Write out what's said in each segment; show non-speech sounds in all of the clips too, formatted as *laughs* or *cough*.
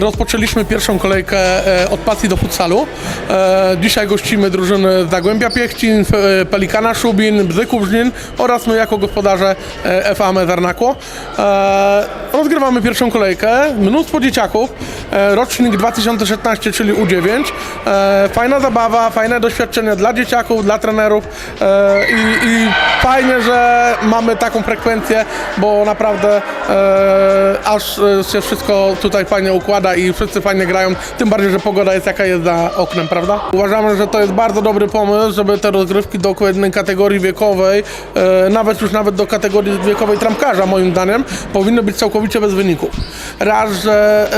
Rozpoczęliśmy pierwszą kolejkę e, od pasji do futsalu. E, Dzisiaj gościmy drużyny Zagłębia Piechcin, e, Pelikana Szubin, Bzyków Żnin oraz my jako gospodarze FAM Zarnakło. Rozgrywamy pierwszą kolejkę. Mnóstwo dzieciaków. E, Rocznik 2016, czyli U9. E, Fajna zabawa, fajne doświadczenie dla dzieciaków, dla trenerów e, i, i fajnie, że mamy taką frekwencję, bo naprawdę aż się wszystko tutaj fajnie układa i wszyscy fajnie grają, tym bardziej, że pogoda jest jaka jest za oknem, prawda? Uważamy, że to jest bardzo dobry pomysł, żeby te rozgrywki do odpowiedniej kategorii wiekowej, nawet już nawet do kategorii wiekowej trampkarza moim zdaniem, powinny być całkowicie bez wyników. Raz, że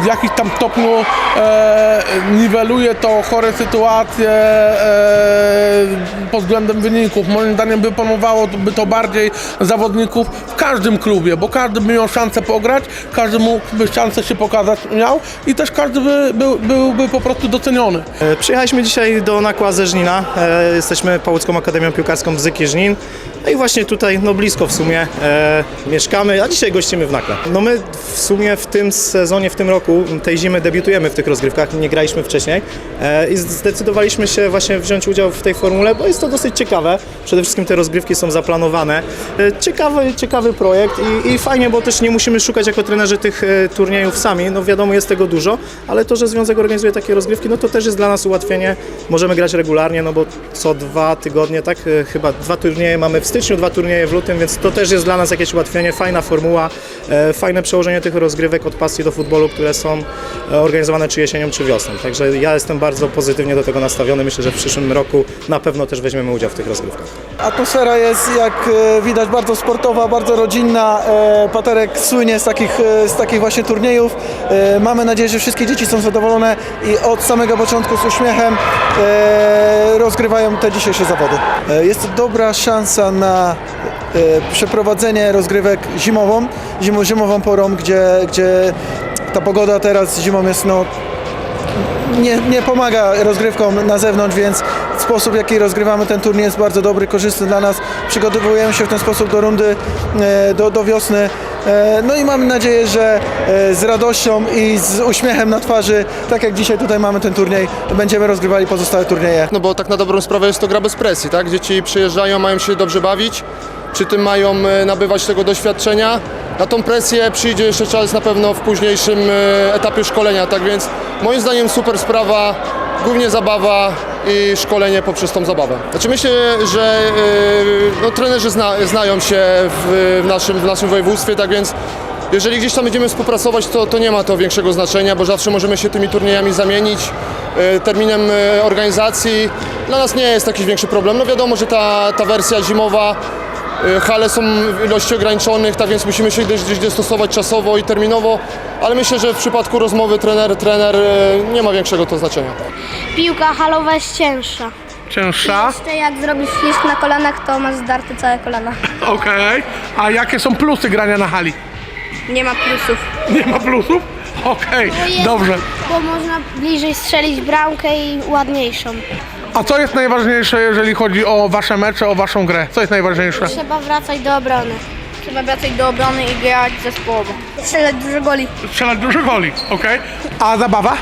e, w jakimś tam stopniu e, niweluje to chore sytuacje e, pod względem wyników. Moim zdaniem by promowałoby to bardziej zawodników w każdym klubie, bo każdy by miał szansę pograć, każdy mógłby szansę się pokazać miał i też każdy by, był, byłby po prostu doceniony. E, Przyjechaliśmy dzisiaj do Nakła ze Żnina. E, Jesteśmy Pałucką Akademią Piłkarską Bzyki Żnin. No i właśnie tutaj, no blisko w sumie, e, mieszkamy, a dzisiaj gościmy w Nakle. No my w sumie w tym sezonie, w tym roku, tej zimy debiutujemy w tych rozgrywkach, nie graliśmy wcześniej e, i zdecydowaliśmy się właśnie wziąć udział w tej formule, bo jest to dosyć ciekawe. Przede wszystkim te rozgrywki są zaplanowane. E, Ciekawy, ciekawy projekt i, i fajnie, bo też nie musimy szukać jako trenerzy tych e, turniejów sami. No wiadomo, jest tego dużo, ale to, że związek organizuje takie rozgrywki, no to też jest dla nas ułatwienie. Możemy grać regularnie, no bo co dwa tygodnie, tak? Chyba dwa turnieje mamy w styczniu, dwa turnieje w lutym, więc to też jest dla nas jakieś ułatwienie. Fajna formuła, fajne przełożenie tych rozgrywek od pasji do futbolu, które są organizowane czy jesienią, czy wiosną. Także ja jestem bardzo pozytywnie do tego nastawiony. Myślę, że w przyszłym roku na pewno też weźmiemy udział w tych rozgrywkach. Atmosfera jest, jak e, widać, bardzo sportowa, bardzo rodzinna. E, Paterek słynie z takich, e, z takich właśnie turniejów. Mamy nadzieję, że wszystkie dzieci są zadowolone i od samego początku z uśmiechem rozgrywają te dzisiejsze zawody. Jest to dobra szansa na przeprowadzenie rozgrywek zimową, zimo, zimową porą, gdzie, gdzie ta pogoda teraz zimą jest no, nie, nie pomaga rozgrywkom na zewnątrz, więc sposób, w jaki rozgrywamy ten turniej jest bardzo dobry, korzystny dla nas. Przygotowujemy się w ten sposób do rundy, e, do, do wiosny. E, No i mamy nadzieję, że e, z radością i z uśmiechem na twarzy, tak jak dzisiaj tutaj mamy ten turniej, będziemy rozgrywali pozostałe turnieje. No bo tak na dobrą sprawę jest to gra bez presji, tak? Dzieci przyjeżdżają, mają się dobrze bawić, przy tym mają nabywać tego doświadczenia. Na tą presję przyjdzie jeszcze czas na pewno w późniejszym e, etapie szkolenia, tak więc moim zdaniem super sprawa, głównie zabawa i szkolenie poprzez tą zabawę. Znaczy myślę, że e, no, trenerzy zna, znają się w, w, naszym, w naszym województwie, tak więc jeżeli gdzieś tam będziemy współpracować, to, to nie ma to większego znaczenia, bo zawsze możemy się tymi turniejami zamienić. e, Terminem organizacji dla nas nie jest jakiś większy problem. No wiadomo, że ta, ta wersja zimowa, hale są w ilości ograniczonych, tak więc musimy się gdzieś, gdzieś dostosować czasowo i terminowo, ale myślę, że w przypadku rozmowy trener-trener e, nie ma większego to znaczenia. Piłka halowa jest cięższa. Cięższa, Jeszcze jak zrobisz ślizg na kolanach, to masz zdarte całe kolana. *laughs* okej. A jakie są plusy grania na hali? Nie ma plusów. *laughs* Nie ma plusów? Okej, dobrze. Bo można bliżej strzelić bramkę i ładniejszą. A co jest najważniejsze, jeżeli chodzi o wasze mecze, o waszą grę? Co jest najważniejsze? Trzeba wracać do obrony. Trzeba wracać do obrony i grać zespołowo. Strzelać dużo goli. Strzelać dużo goli, okej. A zabawa?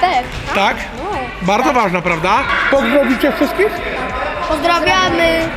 Tak. Tak? Bardzo ważna, prawda? Pozdrowicie wszystkich? Pozdrawiamy.